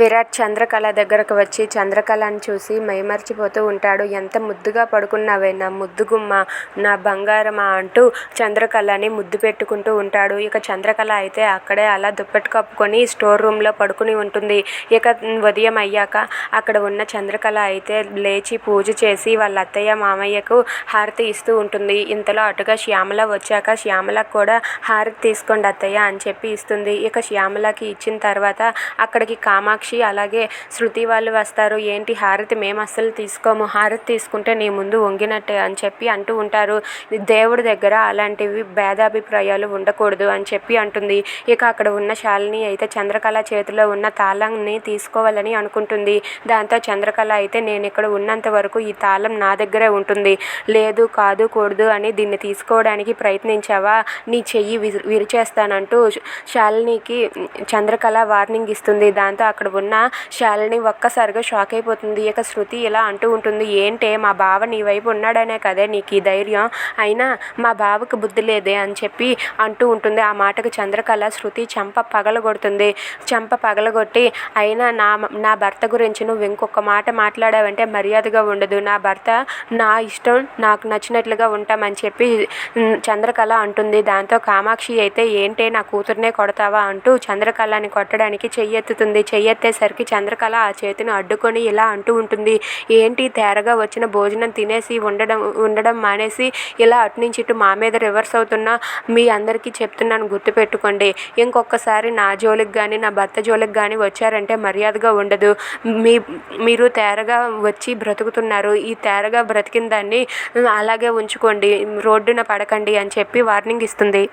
విరాట్ చంద్రకళ దగ్గరకు వచ్చి చంద్రకళని చూసి మైమరిచిపోతూ ఉంటాడు. ఎంత ముద్దుగా పడుకున్నావే నా ముద్దుగుమ్మ, నా బంగారమా అంటూ చంద్రకళని ముద్దు పెట్టుకుంటూ ఉంటాడు. ఇక చంద్రకళ అయితే అక్కడే అలా దుప్పటి కప్పుకొని స్టోర్ రూమ్లో పడుకుని ఉంటుంది. ఇక ఉదయం అయ్యాక అక్కడ ఉన్న చంద్రకళ అయితే లేచి పూజ చేసి వాళ్ళ అత్తయ్య మామయ్యకు హారతి ఇస్తూ ఉంటుంది. ఇంతలో అటుగా శ్యామల వచ్చాక శ్యామలకు కూడా హారతి తీసుకోండి అత్తయ్య అని చెప్పి ఇస్తుంది. ఇక శ్యామలకి ఇచ్చిన తర్వాత అక్కడికి కామాక్షి అలాగే శృతి వాళ్ళు వస్తారు. ఏంటి హారతి మేము అస్సలు తీసుకోము. హారతి తీసుకుంటే నీ ముందు వంగినట్టే అని చెప్పి అంటూ ఉంటారు. దేవుడి దగ్గర అలాంటివి భేదాభిప్రాయాలు ఉండకూడదు అని చెప్పి అంటుంది. ఇక అక్కడ ఉన్న శాలిని అయితే చంద్రకళ చేతిలో ఉన్న తాళాన్ని తీసుకోవాలని అనుకుంటుంది. దాంతో చంద్రకళ అయితే నేను ఇక్కడ ఉన్నంత వరకు ఈ తాళం నా దగ్గరే ఉంటుంది. లేదు కాదు కూడదు అని దీన్ని తీసుకోవడానికి ప్రయత్నించావా నీ చెయ్యి విరిచేస్తానంటూ శాలినికి చంద్రకళ వార్నింగ్ ఇస్తుంది. దాంతో అక్కడ ఉన్న శాలిని ఒక్కసారిగా షాక్ అయిపోతుంది. ఇక శృతి ఇలా అంటూ ఉంటుంది. ఏంటే మా బావ నీ వైపు ఉన్నాడనే కదే నీకు ఈ ధైర్యం. అయినా మా బావకు బుద్ధి లేదే అని చెప్పి అంటూ ఉంటుంది. ఆ మాటకు చంద్రకళ శృతి చెంప పగలగొడుతుంది. చెంప పగలగొట్టి అయినా నా నా భర్త గురించి నువ్వు ఇంకొక మాట మాట్లాడావంటే మర్యాదగా ఉండదు. నా భర్త నా ఇష్టం నాకు నచ్చినట్లుగా ఉంటామని చెప్పి చంద్రకళ అంటుంది. దాంతో కామాక్షి అయితే ఏంటే నా కూతుర్నే కొడతావా అంటూ చంద్రకళని కొట్టడానికి చెయ్యెత్తుతుంది. చెయ్యెత్తేసరికి చంద్రకళ ఆ చేతిని అడ్డుకొని ఇలా అంటూ ఉంటుంది. ఏంటి తేరగా వచ్చిన భోజనం తినేసి ఉండడం ఉండడం మానేసి ఇలా అటు నుంచి ఇటు మా మీద రివర్స్ అవుతున్నా మీ అందరికీ చెప్తున్నాను గుర్తుపెట్టుకోండి. ఇంకొకసారి నా జోలికి కానీ నా భర్త జోలికి కానీ వచ్చారంటే మర్యాదగా ఉండదు. మీ మీరు తేరగా వచ్చి బ్రతుకుతున్నారు. ఈ తేరగా బ్రతికిన దాన్ని అలాగే ఉంచుకోండి. రోడ్డున పడకండి అని చెప్పి వార్నింగ్ ఇస్తుంది.